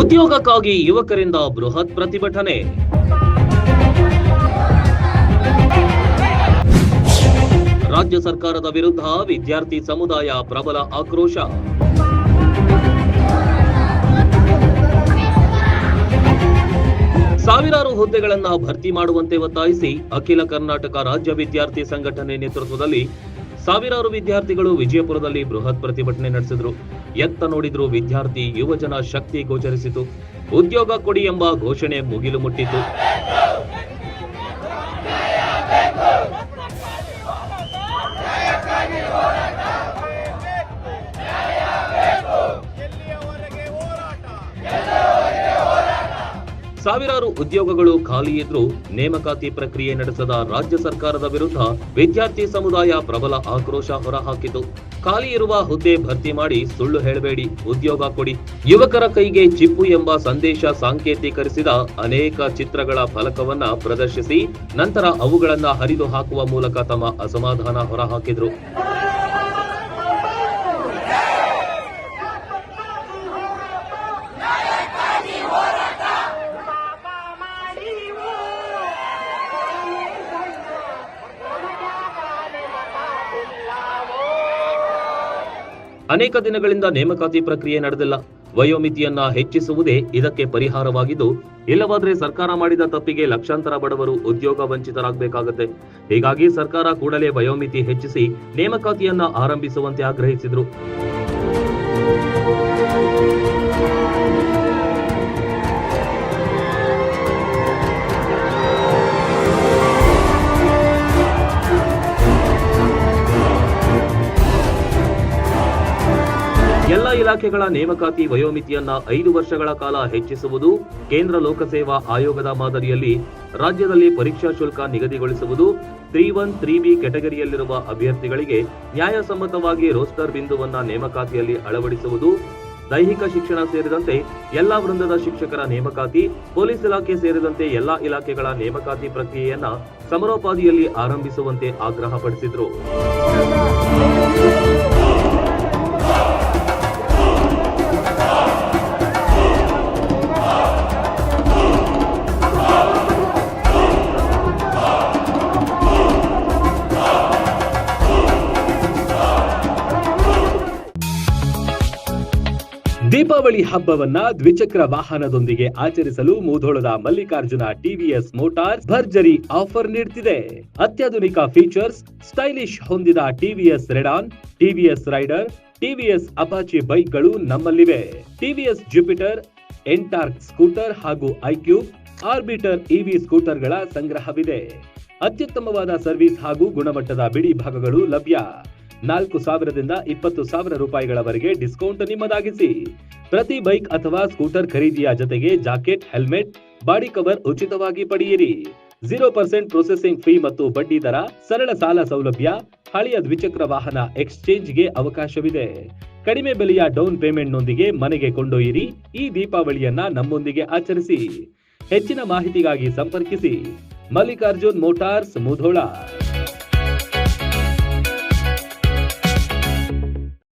ಉದ್ಯೋಗಕ್ಕಾಗಿ ಯುವಕರಿಂದ ಬೃಹತ್ ಪ್ರತಿಭಟನೆ. ರಾಜ್ಯ ಸರ್ಕಾರದ ವಿರುದ್ಧ ವಿದ್ಯಾರ್ಥಿ ಸಮುದಾಯ ಪ್ರಬಲ ಆಕ್ರೋಶ. ಸಾವಿರಾರು ಹುದ್ದೆಗಳನ್ನು ಭರ್ತಿ ಮಾಡುವಂತೆ ಒತ್ತಾಯಿಸಿ ಅಖಿಲ ಕರ್ನಾಟಕ ರಾಜ್ಯ ವಿದ್ಯಾರ್ಥಿ ಸಂಘಟನೆ ನೇತೃತ್ವದಲ್ಲಿ ಸಾವಿರಾರು ವಿದ್ಯಾರ್ಥಿಗಳು ವಿಜಯಪುರದಲ್ಲಿ ಬೃಹತ್ ಪ್ರತಿಭಟನೆ ನಡೆಸಿದ್ರು. ಎತ್ತ ನೋಡಿದ್ರು ವಿದ್ಯಾರ್ಥಿ ಯುವಜನ ಶಕ್ತಿ ಗೋಚರಿಸಿತು. ಉದ್ಯೋಗ ಕೊಡಿ ಎಂಬ ಘೋಷಣೆ ಮುಗಿಲು ಮುಟ್ಟಿತು. ಸಾವಿರಾರು ಉದ್ಯೋಗಗಳು ಖಾಲಿ ಇದ್ರೂ ನೇಮಕಾತಿ ಪ್ರಕ್ರಿಯೆ ನಡೆಸದ ರಾಜ್ಯ ಸರ್ಕಾರದ ವಿರುದ್ಧ ವಿದ್ಯಾರ್ಥಿ ಸಮುದಾಯ ಪ್ರಬಲ ಆಕ್ರೋಶ ಹೊರಹಾಕಿತು. ಖಾಲಿ ಇರುವ ಹುದ್ದೆ ಭರ್ತಿ ಮಾಡಿ ಸುಳ್ಳು ಹೇಳಬೇಡಿ, ಉದ್ಯೋಗ ಕೊಡಿ. ಯುವಕರ ಕೈಗೆ ಚಿಪ್ಪು ಎಂಬ ಸಂದೇಶ ಸಾಂಕೇತೀಕರಿಸಿದ ಅನೇಕ ಚಿತ್ರಗಳ ಫಲಕವನ್ನ ಪ್ರದರ್ಶಿಸಿ, ನಂತರ ಅವುಗಳನ್ನ ಹರಿದು ಹಾಕುವ ಮೂಲಕ ತಮ್ಮ ಅಸಮಾಧಾನ ಹೊರಹಾಕಿದ್ರು. ಅನೇಕ ದಿನಗಳಿಂದ ನೇಮಕಾತಿ ಪ್ರಕ್ರಿಯೆ ನಡೆದಿಲ್ಲ. ವಯೋಮಿತಿಯನ್ನ ಹೆಚ್ಚಿಸುವುದೇ ಇದಕ್ಕೆ ಪರಿಹಾರವಾಗಿದ್ದು, ಇಲ್ಲವಾದ್ರೆ ಸರ್ಕಾರ ಮಾಡಿದ ತಪ್ಪಿಗೆ ಲಕ್ಷಾಂತರ ಬಡವರು ಉದ್ಯೋಗ ವಂಚಿತರಾಗಬೇಕಾಗತ್ತೆ. ಹೀಗಾಗಿ ಸರ್ಕಾರ ಕೂಡಲೇ ವಯೋಮಿತಿ ಹೆಚ್ಚಿಸಿ ನೇಮಕಾತಿಯನ್ನ ಆರಂಭಿಸುವಂತೆ ಆಗ್ರಹಿಸಿದ್ರು. ಇಲಾಖೆಗಳ ನೇಮಕಾತಿ ವಯೋಮಿತಿಯನ್ನ ಐದು ವರ್ಷಗಳ ಕಾಲ ಹೆಚ್ಚಿಸುವುದು, ಕೇಂದ್ರ ಲೋಕಸೇವಾ ಆಯೋಗದ ಮಾದರಿಯಲ್ಲಿ ರಾಜ್ಯದಲ್ಲಿ ಪರೀಕ್ಷಾ ಶುಲ್ಕ ನಿಗದಿಗೊಳಿಸುವುದು, ತ್ರೀ ಒನ್, ತ್ರೀ ಬಿ ಕೆಟಗರಿಯಲ್ಲಿರುವ ಅಭ್ಯರ್ಥಿಗಳಿಗೆ ನ್ಯಾಯಸಮ್ಮತವಾಗಿ ರೋಸ್ಟರ್ ಬಿಂದುವನ್ನ ನೇಮಕಾತಿಯಲ್ಲಿ ಅಳವಡಿಸುವುದು, ದೈಹಿಕ ಶಿಕ್ಷಣ ಸೇರಿದಂತೆ ಎಲ್ಲಾ ವೃಂದದ ಶಿಕ್ಷಕರ ನೇಮಕಾತಿ, ಪೊಲೀಸ್ ಇಲಾಖೆ ಸೇರಿದಂತೆ ಎಲ್ಲಾ ಇಲಾಖೆಗಳ ನೇಮಕಾತಿ ಪ್ರಕ್ರಿಯೆಯನ್ನ ಸಮರೋಪಾದಿಯಲ್ಲಿ ಆರಂಭಿಸುವಂತೆ ಆಗ್ರಹಪಡಿಸಿದ್ರು. ದೀಪಾವಳಿ ಹಬ್ಬವನ್ನ ದ್ವಿಚಕ್ರ ವಾಹನದೊಂದಿಗೆ ಆಚರಿಸಲು ಮೂಧೋಳದ ಮಲ್ಲಿಕಾರ್ಜುನ ಟಿವಿಎಸ್ ಮೋಟಾರ್ಸ್ ಭರ್ಜರಿ ಆಫರ್ ನೀಡುತ್ತಿದೆ ಅತ್ಯಾಧುನಿಕ ಫೀಚರ್ಸ್ ಸ್ಟೈಲಿಶ್ ಹೊಂದಿದ TVS Radeon TVS Raider TVS Apache ಬೈಕ್ಗಳು ನಮ್ಮಲ್ಲಿವೆ. ಟಿವಿಎಸ್ ಜುಪಿಟರ್ ಎಂಟಾರ್ಕ್ ಸ್ಕೂಟರ್ ಹಾಗೂ ಐಕ್ಯೂಬ್ ಆರ್ಬಿಟರ್ ಇವಿ ಸ್ಕೂಟರ್ಗಳ ಸಂಗ್ರಹವಿದೆ. ಅತ್ಯುತ್ತಮವಾದ ಸರ್ವಿಸ್ ಹಾಗೂ ಗುಣಮಟ್ಟದ ಬಿಡಿ ಭಾಗಗಳು ಲಭ್ಯ. ನಾಲ್ಕು ಸಾವಿರದಿಂದ ಇಪ್ಪತ್ತು ಸಾವಿರ ರೂಪಾಯಿಗಳವರೆಗೆ ಡಿಸ್ಕೌಂಟ್ ನಿಮ್ಮದಾಗಿಸಿ. ಪ್ರತಿ ಬೈಕ್ ಅಥವಾ ಸ್ಕೂಟರ್ ಖರೀದಿಯ ಜೊತೆಗೆ ಜಾಕೆಟ್, ಹೆಲ್ಮೆಟ್, ಬಾಡಿ ಕವರ್ ಉಚಿತವಾಗಿ ಪಡೆಯಿರಿ. ಜೀರೋ ಪರ್ಸೆಂಟ್ ಪ್ರೊಸೆಸಿಂಗ್ ಫೀ ಮತ್ತು ಬಡ್ಡಿ ದರ, ಸರಳ ಸಾಲ ಸೌಲಭ್ಯ, ಹಳೆಯ ದ್ವಿಚಕ್ರ ವಾಹನ ಎಕ್ಸ್ಚೇಂಜ್ಗೆ ಅವಕಾಶವಿದೆ. ಕಡಿಮೆ ಬೆಲೆಯ ಡೌನ್ ಪೇಮೆಂಟ್ನೊಂದಿಗೆ ಮನೆಗೆ ಕೊಂಡೊಯ್ಯಿರಿ. ಈ ದೀಪಾವಳಿಯನ್ನ ನಮ್ಮೊಂದಿಗೆ ಆಚರಿಸಿ. ಹೆಚ್ಚಿನ ಮಾಹಿತಿಗಾಗಿ ಸಂಪರ್ಕಿಸಿ. Mallikarjun motors, Mudhol.